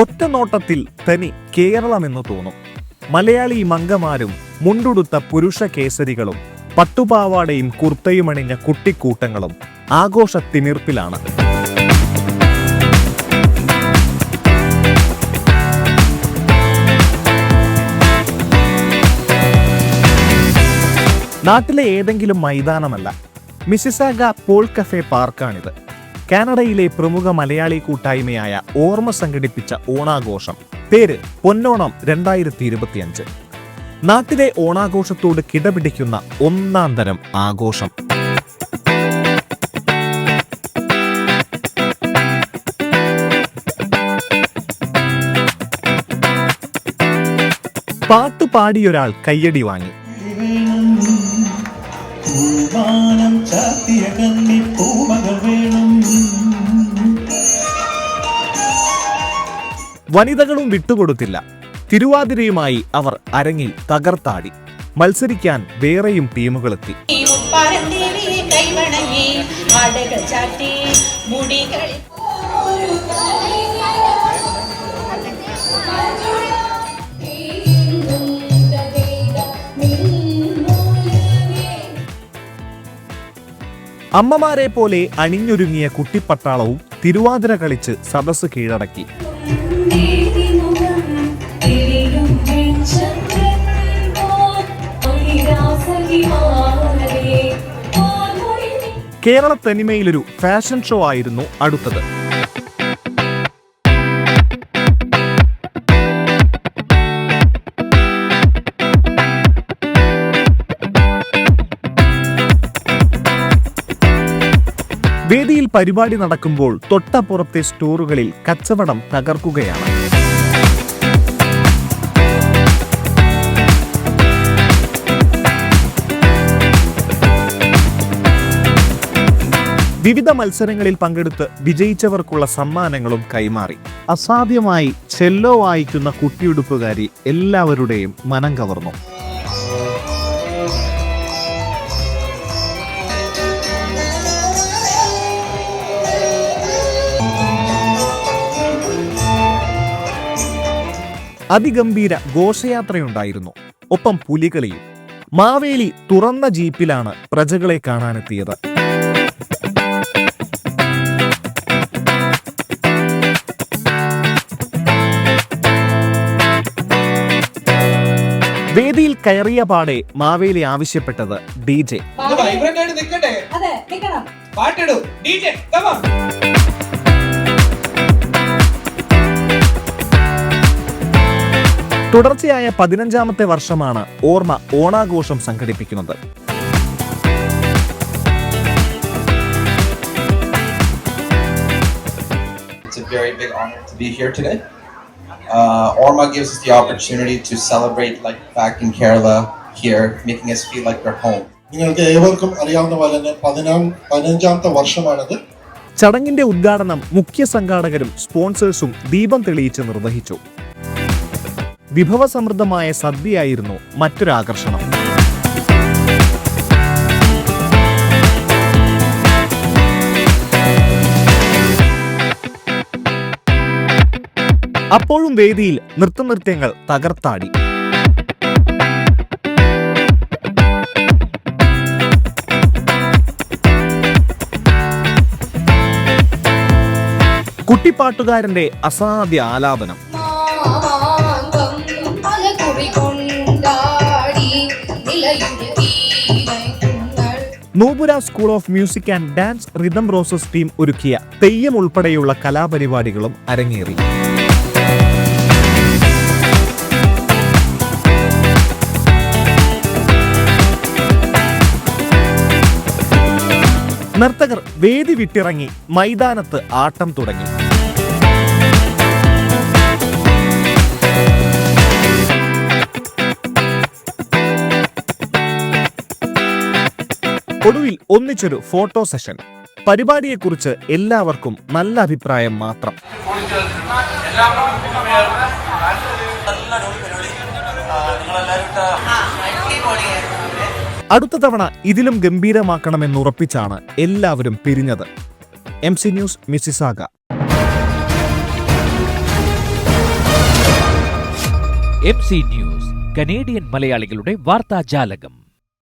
ഒറ്റ നോട്ടത്തിൽ തനി കേരളമെന്ന് തോന്നും. മലയാളി മംഗമാരും മുണ്ടുടുത്ത പുരുഷ കേസരികളും പട്ടുപാവാടയും കുർത്തയുമണിഞ്ഞ കുട്ടിക്കൂട്ടങ്ങളും ആഘോഷ നാട്ടിലെ ഏതെങ്കിലും മൈതാനമല്ല. മിസിസാഗ പോൾ കഫേ പാർക്കാണിത്. കാനഡയിലെ പ്രമുഖ മലയാളി കൂട്ടായ്മയായ ഓർമ്മ സംഘടിപ്പിച്ച ഓണാഘോഷം. പേര് പൊന്നോണം രണ്ടായിരത്തി ഇരുപത്തിയഞ്ച് നാട്ടിലെ ഓണാഘോഷത്തോട് കിടപിടിക്കുന്ന ഒന്നാം തരം ആഘോഷം. പാട്ടുപാടിയൊരാൾ കയ്യടി വാങ്ങി. പൂവാനം ചാത്തിയ കന്നി പൂമകൾ വേണം. വനിതകളും വിട്ടുകൊടുത്തില്ല. തിരുവാതിരയുമായി അവർ അരങ്ങിൽ തകർത്താടി. മത്സരിക്കാൻ വേറെയും ടീമുകളെത്തി. കൈവണങ്ങി മുടികൾ അമ്മമാരെ പോലെ അണിഞ്ഞൊരുങ്ങിയ കുട്ടിപ്പട്ടാളവും തിരുവാതിര കളിച്ച് സദസ് കീഴടക്കി. കേരള തനിമയിലൊരു ഫാഷൻ ഷോ ആയിരുന്നു അടുത്തത്. പരിപാടി നടക്കുമ്പോൾ തൊട്ടപ്പുറത്തെ സ്റ്റോറുകളിൽ കച്ചവടം തകർക്കുകയാണ്. വിവിധ മത്സരങ്ങളിൽ പങ്കെടുത്ത് വിജയിച്ചവർക്കുള്ള സമ്മാനങ്ങളും കൈമാറി. അസാധ്യമായി ചെല്ലോ വായിക്കുന്ന കുട്ടിയുടുപ്പുകാരി എല്ലാവരുടെയും മനം കവർന്നു. അതിഗംഭീര ഘോഷയാത്രയുണ്ടായിരുന്നു. ഒപ്പം പുലികളിയും. മാവേലി തുറന്ന ജീപ്പിലാണ് പ്രജകളെ കാണാനെത്തിയത്. വേദിയിൽ കയറിയ പാടെ മാവേലി ആവശ്യപ്പെട്ടത് ഡി ജെ. പാട്ടിടൂ. ഡി come തുടർച്ചയായ പതിനഞ്ചാമത്തെ വർഷമാണ് ഓർമ്മ ഓണാഘോഷം സംഘടിപ്പിക്കുന്നത് It's a very big honor to be here today. Uh, Orma gives us the opportunity to celebrate like back in Kerala here, making us feel like we're home. നിങ്ങൾക്ക് ഏവർക്കും അറിയാവുന്ന പോലെ തന്നെ പതിനാം പതിനഞ്ചാമത്തെ വർഷമാണിത് ചടങ്ങിന്റെ ഉദ്ഘാടനം മുഖ്യ സംഘാടകരും സ്പോൺസേഴ്സും ദീപം തെളിയിച്ച് നിർവഹിച്ചു വിഭവസമൃദ്ധമായ സദ്യയായിരുന്നു മറ്റൊരാകർഷണം. അപ്പോഴും വേദിയിൽ നൃത്തനൃത്യങ്ങൾ തകർത്താടി. കുട്ടിപ്പാട്ടുകാരന്റെ അസാധ്യ ആലാപനം. Nupura school of music and dance rhythm roses team ഒരുക്കിയ തെയ്യം ഉൾപ്പെടെയുള്ള കലാപരിപാടികളും അരങ്ങേറി. നർത്തകർ വേദി വിട്ടിറങ്ങി മൈതാനത്ത് ആട്ടം തുടങ്ങി. ഒടുവിൽ ഒന്നിച്ചൊരു ഫോട്ടോ സെഷൻ. പരിപാടിയെക്കുറിച്ച് എല്ലാവർക്കും നല്ല അഭിപ്രായം മാത്രം. അടുത്ത തവണ ഇതിലും ഗംഭീരമാക്കണമെന്ന് ഉറപ്പിച്ചാണ് എല്ലാവരും പിരിഞ്ഞത്. M C news Mississauga M C news Canadian മലയാളികളുടെ വാർത്താജാലകം.